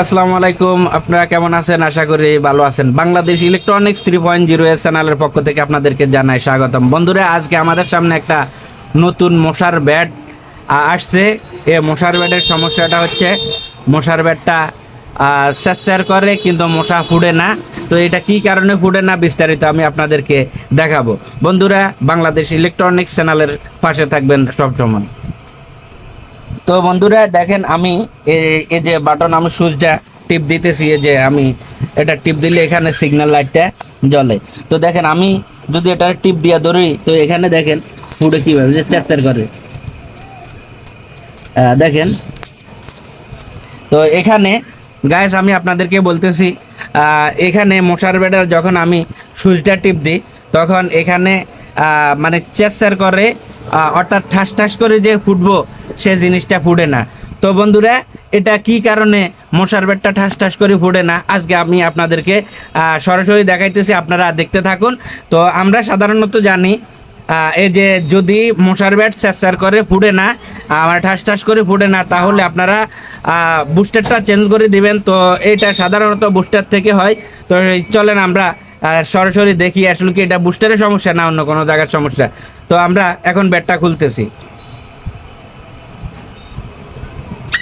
আসসালামু আলাইকুম, আপনারা কেমন আছেন? আশা করি ভালো আছেন। Bangladesh electronics three point zero S চ্যানেলের পক্ষ থেকে আপনাদেরকে জানাই স্বাগতম। বন্ধুরা, আজকে আমাদের সামনে একটা নতুন মশার ব্যাট আসছে। এ মশার ব্যাটের সমস্যাটা হচ্ছে, মশার ব্যাটটা স্যার করে, কিন্তু মশা ফুড়ে না। তো এটা কি কারণে ফুড়ে না, বিস্তারিত আমি আপনাদেরকে দেখাবো। বন্ধুরা, বাংলাদেশ ইলেকট্রনিক্স চ্যানেলের পাশে থাকবেন সবসময়। তো বন্ধুরা দেখেন আমি এই যে বাটন, আমি সুইচটা টিপ দিতেছি, এই যে আমি এটা টিপ দিলে এখানে সিগন্যাল লাইটটা জ্বলে। তো দেখেন, আমি যদি এটা টিপ দিয়া ধরি, তো এখানে দেখেন পুরো কীভাবে যে চেষ্টার করে দেখেন। তো এখানে গাইস আমি আপনাদেরকে বলতেছি এখানে মশার বেডার যখন আমি সুইচটা টিপ দিই, তখন এখানে মানে চেষ্টার করে অর্থাৎ ঠাস ঠাস করে যে ফুটবো, সে জিনিসটা ফুটে না। তো বন্ধুরা, এটা কি কারণে মশার বেডটা ঠাস ঠাস করে ফুটে না? আজকে আমি আপনাদেরকে সরাসরি দেখাইতেছি, আপনারা দেখতে থাকুন। তো আমরা সাধারণত জানি এই যে যদি মশার ব্যাট স্যার করে ফুটে না আমার ঠাস ঠাস করে ফুটে না, তাহলে আপনারা বুস্টারটা চেঞ্জ করে দিবেন। তো এটা সাধারণত বুস্টার থেকে হয়। তো চলেন আমরা সরাসরি দেখি আসলে কি এটা বুস্টারের সমস্যা না অন্য কোনো জায়গার সমস্যা। তো আমরা এখন ব্যাটটা খুলতেছি।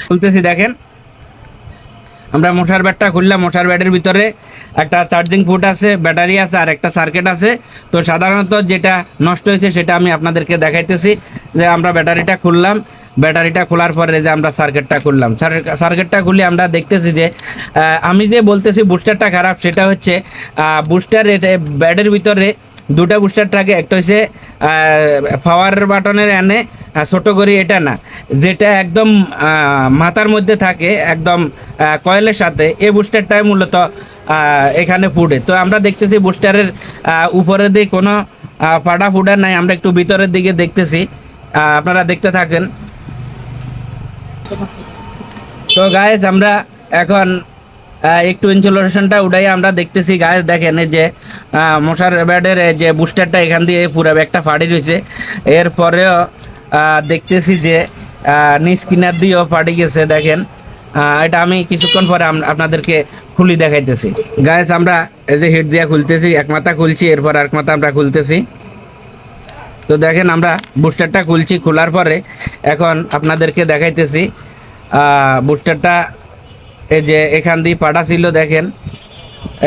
খুলতেছি, দেখেন। আমরা মোটার ব্যাটটা খুললাম মোটার ব্যাটের ভিতরে একটা চার্জিং পোর্ট আছে, ব্যাটারি আছে, আর একটা সার্কিট আছে। তো সাধারণত যেটা নষ্ট হয়েছে সেটা আমি আপনাদেরকে দেখাইতেছি যে আমরা ব্যাটারিটা খুললাম। ব্যাটারিটা খোলার পরে যে আমরা সার্কিটটা খুললাম। সার্কিটটা খুলে আমরা দেখতেছি যে আমি যে বলতেছি বুস্টারটা খারাপ, সেটা হচ্ছে বুস্টার ব্যাটের ভিতরে দুটা বুস্টার থাকে একটা হচ্ছে পাওয়ার বাটনের এনে ছোট করি এটা না, যেটা একদম মাথার মধ্যে থাকে, একদম কয়েলের সাথে এ বুস্টারটাই মূলত এখানে ফুডে তো আমরা দেখতেছি বুস্টারের উপরে দিয়ে কোনো ফাটা ফুডার নাই, আমরা একটু ভিতরের দিকে দেখতেছি। আপনারা দেখতে থাকেন। তো গায়েস আমরা এখন একটু ইনসুলেশনটা উঠাই আমরা দেখতেছি গায়ে দেখেন যে মশার ব্যাডের যে বুস্টারটা এখান দিয়ে পুরো একটা ফাড়ি রয়েছে এরপরেও দেখতেছি যে নিচ কিনার দিয়েও ফাটি গেছে, দেখেন। এটা আমি কিছুক্ষণ পরে আপনাদেরকে খুলি দেখাইতেছি। গায়েস আমরা এই যে হিট দিয়ে খুলতেছি, এক মাথা খুলছি, এরপর এক মাথা আমরা খুলতেছি। তো দেখেন আমরা বুস্টারটা খুলছি, খোলার পরে এখন আপনাদেরকে দেখাইতেছি বুস্টারটা এই যে এখান দিয়ে পাটা ছিল, দেখেন।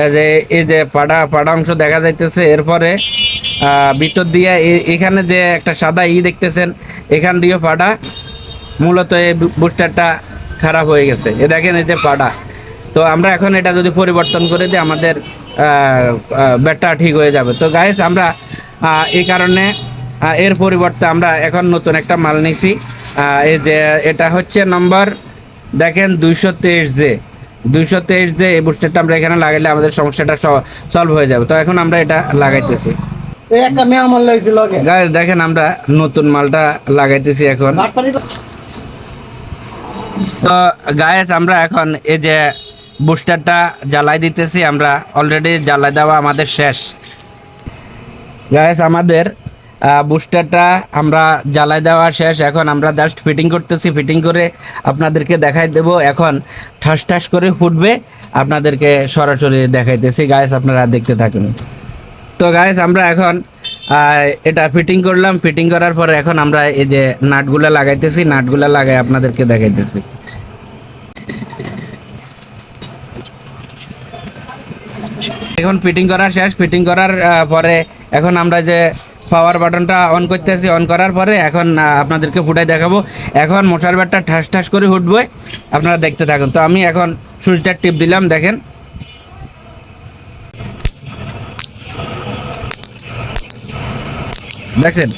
এই যে এই যে পাটা পাটা অংশ দেখা যাইতেছে। এরপরে ভিতর দিয়ে এখানে যে একটা সাদা ই দেখতেছেন, এখান দিয়েও পাটা মূলত এই বুস্টারটা খারাপ হয়ে গেছে। এ দেখেন এই যে পাটা তো আমরা এখন এটা যদি পরিবর্তন করে দিই, আমাদের ব্যাটটা ঠিক হয়ে যাবে। তো গাইস আমরা এই কারণে এর পরিবর্তে আমরা এখন নতুন একটা মাল নিছি। এই যে, এটা হচ্ছে নম্বর দেখেন দুইশো তেইশ জে দুইশো তেইশ জে এই বুস্টারটা আমরা এখানে লাগাইলে আমাদের সমস্যাটা সলভ হয়ে যাবে। তো এখন আমরা এটা লাগাইতেছি। গাইস দেখেন আমরা নতুন মালটা লাগাইতেছি এখন। তো তো গায়েস আমরা এখন এই যে বুস্টারটা জ্বালাই দিতেছি আমরা অলরেডি জ্বালাই দেওয়া আমাদের শেষ। গায়েস আমাদের বুস্টারটা আমরা জ্বালাই দেওয়া শেষ। এখন আমরা জাস্ট ফিটিং করতেছি। ফিটিং করে আপনাদেরকে দেখাই দেব। এখন ঠাস ঠাস করে ফুটবে। আপনাদেরকে সরাসরি দেখাইতেছি। গায়েস আপনারা দেখতে থাকুন। তো গাইস আমরা এখন এটা ফিটিং করলাম। ফিটিং করার পরে এখন আমরা এই যে নাটগুলো লাগাইতেছি। নাটগুলা লাগাই আপনাদেরকে দেখাইতেছি। এখন ফিটিং করা শেষ। ফিটিং করার পরে এখন আমরা যে পাওয়ার বাটনটা অন করতে করতেছি অন করার পরে এখন আপনাদেরকে ফুটাই দেখাবো। এখন মোটর ব্যাটটা ঠাস ঠাস করে উঠবে, আপনারা দেখতে থাকুন। তো আমি এখন সুইচটা টিপ দিলাম, দেখেন। দেখেন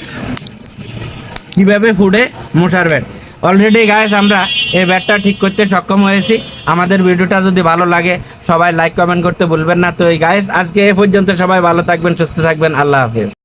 কীভাবে ফুডে মোটার ব্যাট অলরেডি গায়েস আমরা এই ব্যাটটা ঠিক করতে সক্ষম হয়েছি। আমাদের ভিডিওটা যদি ভালো লাগে, সবাই লাইক কমেন্ট করতে ভুলবেন না। তো এই গায়েস আজকে এ পর্যন্ত সবাই ভালো থাকবেন, সুস্থ থাকবেন। আল্লাহ হাফেজ।